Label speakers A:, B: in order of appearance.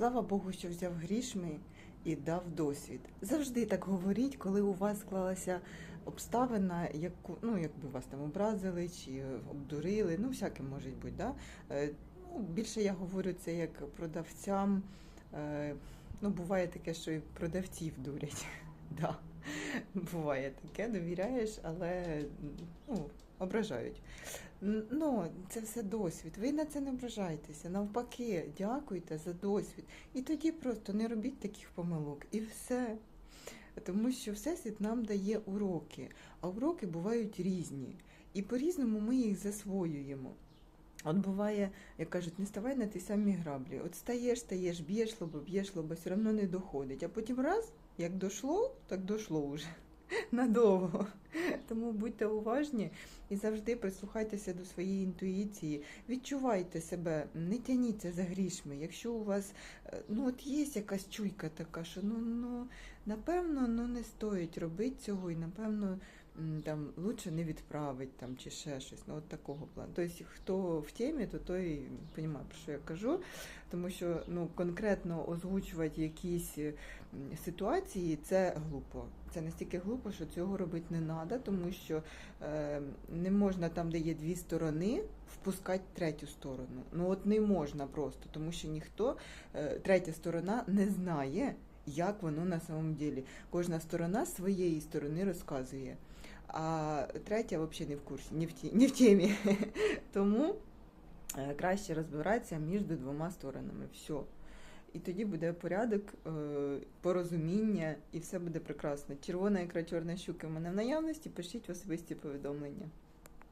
A: Слава Богу, що взяв грішми і дав досвід. Завжди так говоріть, коли у вас склалася обставина, яку ну якби вас там образили чи обдурили, ну всяке може бути. Да? Е, Ну, більше я говорю це як продавцям. Е, Ну, буває таке, що і продавців дурять. Да. Буває таке, довіряєш, але ну, ображають. Ну, це все досвід. Ви на це не ображайтеся. Навпаки, дякуйте за досвід. І тоді просто не робіть таких помилок. І все. Тому що Всесвіт нам дає уроки, а уроки бувають різні. І по-різному ми їх засвоюємо. От буває, як кажуть, не ставай на ті самі граблі. От стаєш, стаєш, б'єш лоба, б'єш лоба, все одно не доходить. А потім раз, як дошло, так дошло вже надовго. Тому будьте уважні і завжди прислухайтеся до своєї інтуїції, відчувайте себе, не тяніться за грішми. Якщо у вас е, ну от є якась чуйка така, що ну, ну напевно ну, не стоїть робити цього, і напевно там лучше не відправить там чи ще щось. Ну от такого плану. Тобто, хто в темі, то той розуміє, про що я кажу. Тому що ну конкретно озвучувати якісь ситуації це глупо. Це настільки глупо, що цього робити не треба, тому що е, не можна там, де є дві сторони, впускати третю сторону. Ну от не можна просто, тому що ніхто, е, третя сторона не знає, як воно на самом ділі. Кожна сторона своєї сторони розказує. А третя взагалі не в курсі, не в, ті, не в темі. Тому е, краще розбиратися між двома сторонами. Все. І тоді буде порядок, е, порозуміння, і все буде прекрасно. Червона ікра чорна щука в мене в наявності. Пишіть в особисті повідомлення.